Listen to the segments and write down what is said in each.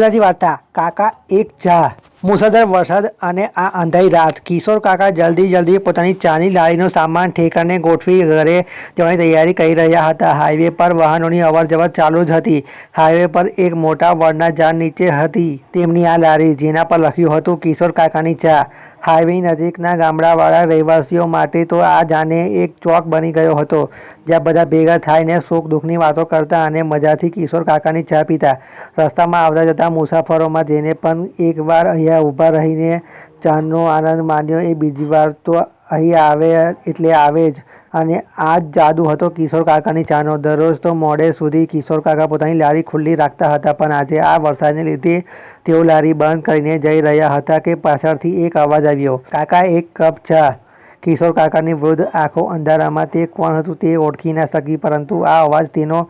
ગુજરાતી વાર્તા, કાકા એક ચા. મુસળધાર વરસાદ અને આ અંધાઈ રાત. કિશોર કાકા જલ્દી જલ્દી પોતાની ચાની લારીનો સામાન ઠેકાણે ગોઠવી ઘરે જવાની તૈયારી કરી રહ્યા હતા. હાઈવે પર વાહનોની અવરજવર ચાલુ જ હતી. હાઈવે પર એક મોટા વડના ઝાડ નીચે હતી. તેમની આ લારી જેના પર લખ્યું હતું, કિશોર કાકાની ચા. હાઈવે નજીકના ગામડાવાળા રહેવાસીઓ માટે તો આ જાણે એક ચોક બની ગયો હતો, જ્યાં બધા ભેગા થઈને સુખ દુઃખની વાતો કરતા અને મજાથી કિશોર કાકાની ચા પીતા. રસ્તામાં આવતા જતા મુસાફરોમાં જેને પણ એકવાર અહીંયા ઊભા રહીને ચાનો આનંદ માણ્યો. એ બીજી વાર તો અહીં આવે, એટલે આવે જ. અને આ જ જાદુ હતો કિશોર કાકાની ચાનો દરરોજ તો મોડે સુધી કિશોર કાકા પોતાની લારી ખુલ્લી રાખતા હતા, પણ આજે આ વરસાદને લીધે તેઓ લારી બંધ કરીને જઈ રહ્યા હતા કે પાછળથી એક અવાજ આવ્યો, કાકા, એક કપ ચા. કિશોર કાકાની વૃદ્ધ આંખો અંધારામાં, તે કોણ હતું તે ઓળખી ના શકી, પરંતુ આ અવાજ તેનો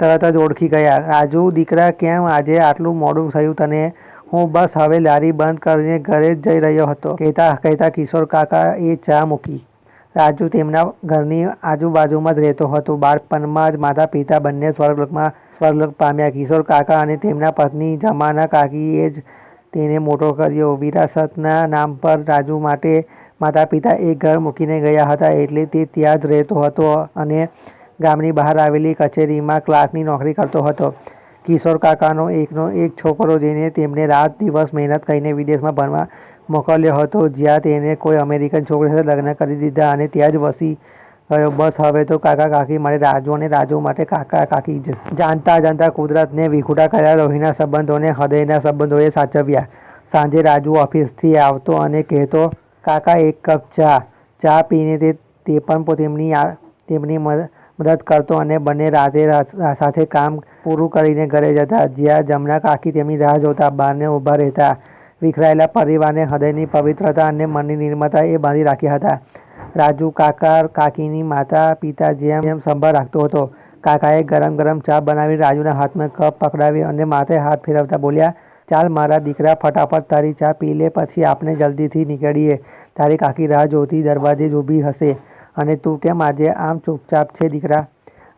તરત જ ઓળખી ગયા. રાજુ, દીકરા, કેમ આજે આટલું મોડું થયું તને? હું બસ હવે લારી બંધ કરીને ઘરે જ જઈ રહ્યો હતો. કહેતા કહેતા કિશોર કાકા એ ચા મૂકી. રાજુ તેમના ઘરની આજુબાજુમાં જ રહેતો હતો. બાળપણમાં જ માતા પિતા બંને સ્વર્ગલોકમાં સ્વર્ગલોક પામ્યા. કિશોર કાકા અને તેમના પત્ની જમાના કાકીએ જ તેને મોટો કર્યો. વિરાસતના નામ પર રાજુ માટે માતા પિતા એક ઘર મૂકીને ગયા હતા એટલે તે ત્યાં જ રહેતો હતો અને ગામની બહાર આવેલી કચેરીમાં ક્લાર્કની નોકરી કરતો હતો. કિશોર કાકાનો એકનો એક છોકરો જેને તેમને રાત દિવસ મહેનત કરીને વિદેશમાં ભણવા મોકલ્યો હતો, જ્યાં તેને કોઈ અમેરિકન છોકરી સાથે લગ્ન કરી દીધા અને ત્યાં જ વસી ગયો. બસ હવે તો કાકા કાકી માટે રાજુ અને રાજુ માટે કાકા કાકી જ. જાણતા જાણતા કુદરતને વિખૂટા કર્યા લોહીના સંબંધોને હૃદયના સંબંધોએ સાચવ્યા. સાંજે રાજુ ઓફિસથી આવતો અને કહેતો, કાકા, એક કપ ચા. ચા પીને તે તે પણ તેમની આ- તેમની મદ- મદદ કરતો અને બંને રાતે સાથે કામ પૂરું કરીને ઘરે જતા. જ્યાં જમના કાકી તેમની રાહ જોતા, બહારને ઊભા રહેતા. વિખરાયેલા પરિવારને હૃદયની પવિત્રતા અને મનની નિર્મતા એ બાંધી રાખ્યા હતા. રાજુ કાકા કાકીની માતા, પિતા જેમ જેમ સંભાળ રાખતો હતો. કાકાએ ગરમ ગરમ ચા બનાવી રાજુના હાથમાં કપ પકડાવી અને માથે હાથ ફેરવતા બોલ્યા, ચાલ મારા દીકરા, ફટાફટ તારી ચા પી લે, પછી આપણે જલ્દીથી નીકળીએ. તારી કાકી રાહ જોતી દરવાજે જ ઊભી હશે. અને તું કેમ આજે આમ ચૂપચાપ છે, દીકરા?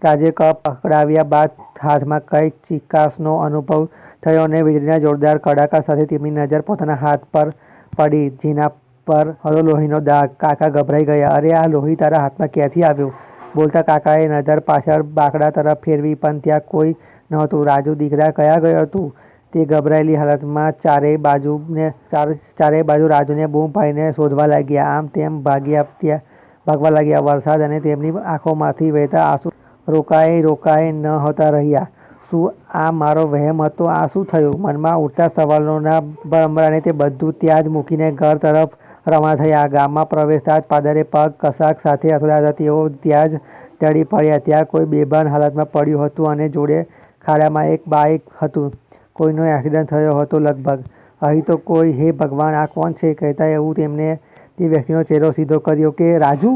રાજે કપ પકડાવ્યા બાદ હાથમાં કંઈક ચિકાસનો અનુભવ થયો અને વીજળીના જોરદાર કડાકા સાથે તેમની નજર પોતાના હાથ પર પડી, જેના પર હળો લોહીનો દાગ. કાકા ગભરાઈ ગયા. અરે, આ લોહી તારા હાથમાં ક્યાંથી આવ્યું? બોલતા કાકાએ નજર પાછળ બાકડા તરફ ફેરવી, પણ ત્યાં કોઈ નહોતું. રાજુ, દીકરા, કયા ગયો તું? તે ગભરાયેલી હાલતમાં ચારેય બાજુને, ચાર ચારેય બાજુ રાજુને બૂમ પાડીને શોધવા લાગ્યા. આમ તેમ ભાગ્યા ત્યાં ભાગવા લાગ્યા. વરસાદ અને તેમની આંખોમાંથી વહેતા આંસુ રોકાય રોકાય ન હોતા રહ્યા. શું આ મારો વહેમ હતો? આ શું થયું? મનમાં ઉઠતા સવાલોના ભમરાને તે બધું ત્યાં જ મૂકીને ઘર તરફ રવાના થયા. ગામમાં પ્રવેશતા જ પાદરે પગ કસાક સાથે અથડાતા તેઓ ત્યાં જ ટળી પડ્યા. ત્યાં કોઈ બેભાન હાલતમાં પડ્યું હતું અને જોડે ખાડામાં એક બાઇક હતું. કોઈનો એક્સિડન્ટ થયો હતો લગભગ. અહીં તો કોઈ, હે ભગવાન, આ કોણ છે? કહેતા એવું તેમને તે વ્યક્તિનો ચહેરો સીધો કર્યો કે રાજુ?